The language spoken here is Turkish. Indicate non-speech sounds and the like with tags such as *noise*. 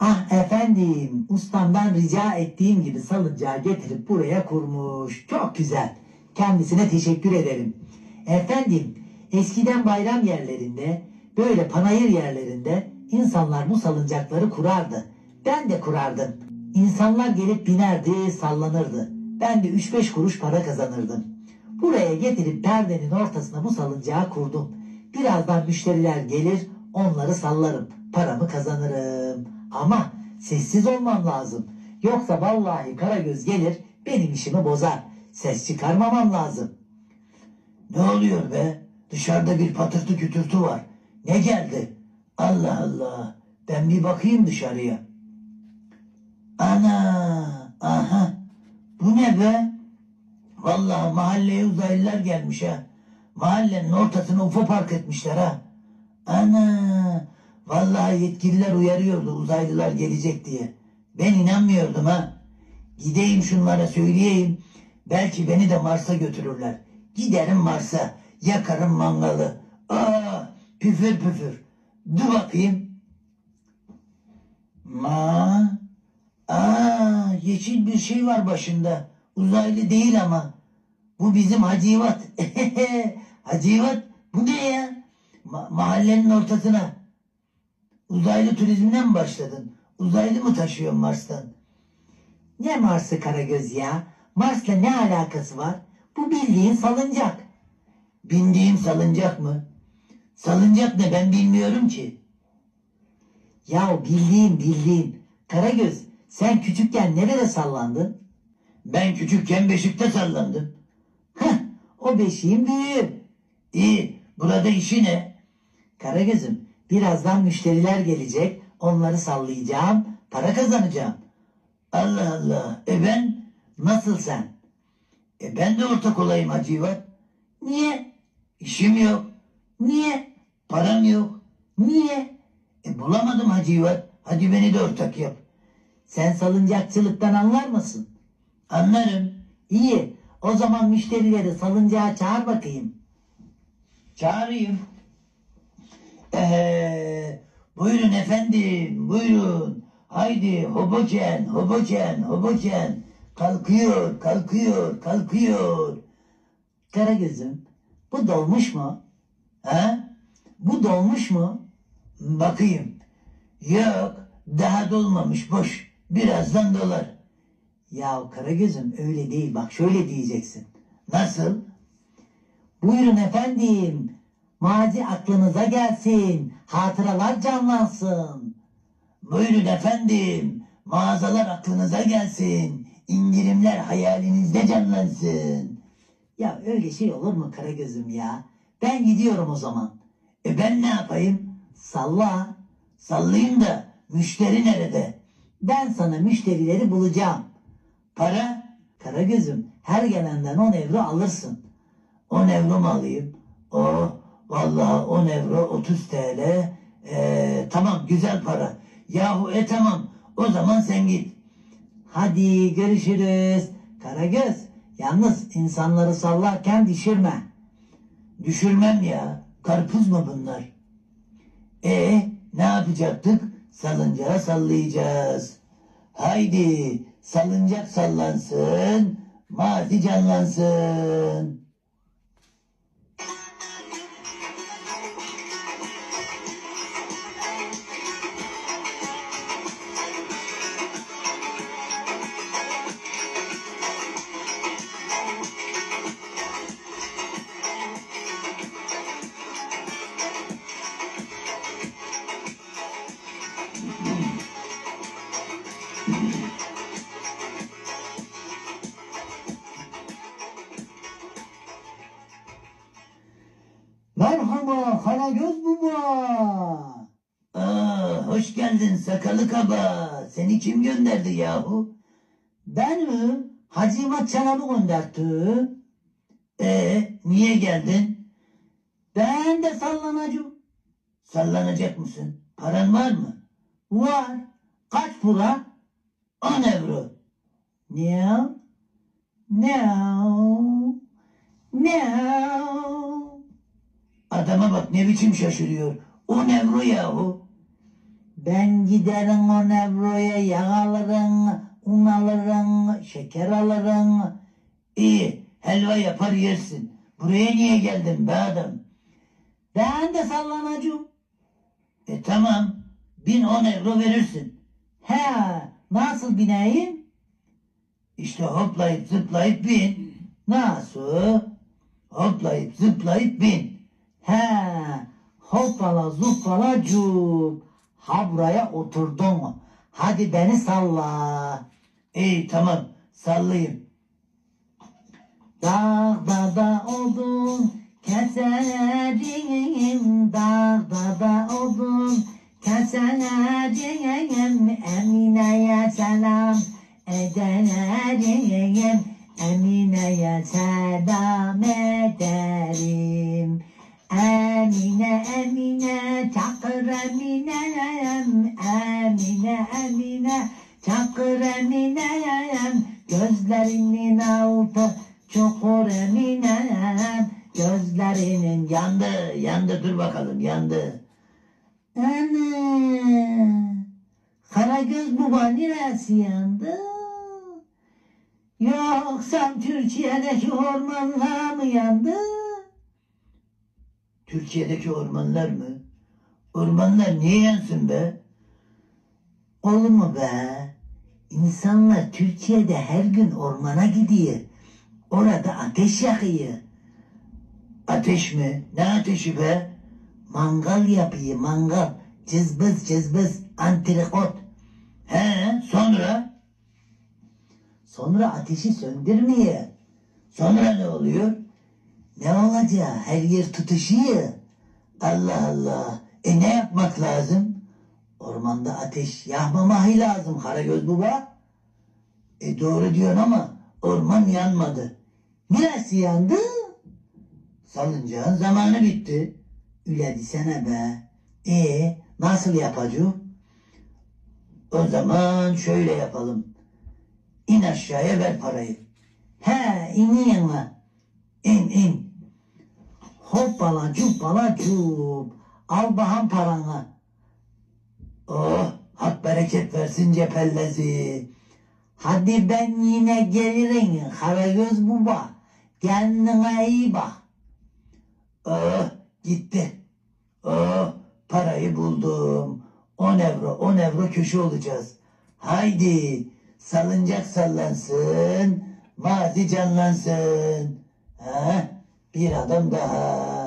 Ah efendim, ustamdan rica ettiğim gibi salıncağı getirip buraya kurmuş. Çok güzel. Kendisine teşekkür ederim. Efendim, eskiden bayram yerlerinde, böyle panayır yerlerinde insanlar bu salıncakları kurardı. Ben de kurardım. İnsanlar gelip binerdi, sallanırdı. Ben de 3-5 kuruş para kazanırdım. Buraya getirip perdenin ortasına bu salıncağı kurdum. Birazdan müşteriler gelir, onları sallarım. Paramı kazanırım. Ama sessiz olmam lazım. Yoksa vallahi Karagöz gelir, benim işimi bozar. Ses çıkarmamam lazım. Ne oluyor be? Dışarıda bir patırtı kütürtü var. Ne geldi? Allah Allah. Ben bir bakayım dışarıya. Ana! Aha! Bu ne be? Vallahi mahalleye uzaylılar gelmiş ha. Mahallenin ortasına UFO park etmişler ha. Ana! Vallahi yetkililer uyarıyordu uzaylılar gelecek diye. Ben inanmıyordum ha. Gideyim şunlara söyleyeyim. Belki beni de Mars'a götürürler. Giderim Mars'a. Yakarım mangalı. Aa, püfür püfür. Dur bakayım. Ma. Aa, yeşil bir şey var başında. Uzaylı değil ama. Bu bizim Hacivat. *laughs* Hacivat bu ne ya? Ma- mahallenin ortasına. Uzaylı turizmine mi başladın? Uzaylı mı taşıyorsun Mars'tan? Ne Mars'ı Karagöz ya? Mars'la ne alakası var? Bu bildiğin salıncak. Bindiğim salıncak mı? Salıncak ne ben bilmiyorum ki. Ya bildiğim bildiğim. Karagöz sen küçükken nerede sallandın? Ben küçükken beşikte sallandım. Heh o beşiğin büyüğü. İyi burada işi ne? Karagöz'üm birazdan müşteriler gelecek. Onları sallayacağım. Para kazanacağım. Allah Allah. E ben? Nasıl sen? E ben de ortak olayım Hacivat. Niye? İşim yok. Niye? Param yok. Niye? E bulamadım Hacivat. Hadi beni de ortak yap. Sen salıncakçılıktan anlar mısın? Anlarım. İyi. O zaman müşterileri salıncağa çağır bakayım. Çağırayım. Ee, buyurun efendim, buyurun. Haydi hoboken, hoboken, hoboken. Kalkıyor, kalkıyor, kalkıyor. Karagöz'üm, bu dolmuş mu? Ha? Bu dolmuş mu? Bakayım. Yok, daha dolmamış, boş. Birazdan dolar. Ya Karagöz'üm öyle değil, bak şöyle diyeceksin. Nasıl? Buyurun efendim. Mazi aklınıza gelsin. Hatıralar canlansın. Buyurun efendim. Mağazalar aklınıza gelsin. İndirimler hayalinizde canlansın. Ya öyle şey olur mu Karagöz'üm ya? Ben gidiyorum o zaman. E ben ne yapayım? Salla. Sallayayım da müşteri nerede? Ben sana müşterileri bulacağım. Para? Karagöz'üm her gelenden 10 euro alırsın. 10 euro mu alayım? Oh vallahi 10 euro 30 TL. Ee, tamam güzel para. Yahu e tamam o zaman sen git. Hadi görüşürüz. Karagöz yalnız insanları sallarken düşürme. Düşürmem ya. Karpuz mu bunlar? E ne yapacaktık? Salıncağı sallayacağız. Haydi salıncak sallansın, mazi canlansın. Baba. Aa, hoş geldin sakalı kaba. Seni kim gönderdi yahu? Ben mi? Hacivat Çanabı gönderdi. Ee, niye geldin? Ben de sallanacağım. Sallanacak mısın? Paran var mı? Var. Kaç para? 10 euro. Ne? Ne? Ne? Adama bak ne biçim şaşırıyor. 10 euro yahu. Ben giderim o nevroya yağ alırım, un alırım, şeker alırım. İyi, helva yapar yersin. Buraya niye geldin be adam? Ben de sallanacağım. E tamam, bin on euro verirsin. He, nasıl bineyim? İşte hoplayıp zıplayıp bin. Nasıl? Hoplayıp zıplayıp bin. He, hoppala zıppala cup. Ha buraya oturdun mu? Hadi beni salla. İyi tamam sallayayım. Dağda da odun keserim, dağda da odun keserim. Emine'ye selam ederim, Emine'ye selam ederim. Emine Emine Çakır Emine'm Emine Emine Çakır Emine'm Gözlerinin altı çukur Emine'm Gözlerinin yandı yandı. Dur bakalım yandı. Ana Karagöz baba neresi yandı? Yoksa Türkiye'deki ormanlar mı yandı? Türkiye'deki ormanlar mı? Ormanlar niye yansın be? Olur mu be? İnsanlar Türkiye'de her gün ormana gidiyor. Orada ateş yakıyor. Ateş mi? Ne ateşi be? Mangal yapıyor mangal. Cızbız cızbız antrikot. He sonra? Sonra ateşi söndürmüyor. Sonra ne oluyor? Ne olacak? Her yer tutuşuyor. Allah Allah. E ne yapmak lazım? Ormanda ateş yakmamak lazım Karagöz baba. E doğru diyorsun ama orman yanmadı. Neresi yandı? Salıncağın zamanı bitti. Üle desene be. E nasıl yapacağım? O zaman şöyle yapalım. İn aşağıya ver parayı. He ineyim lan. İn in. Hoppala cuppala cup. Al bahan paranı. Oh hak bereket versin cepellezi. Hadi ben yine gelirim Karagöz baba. Kendine iyi bak. Oh gitti. Oh parayı buldum. 10 euro 10 euro köşe olacağız. Haydi salıncak sallansın. Mazi canlansın. Ha? Bir adım daha.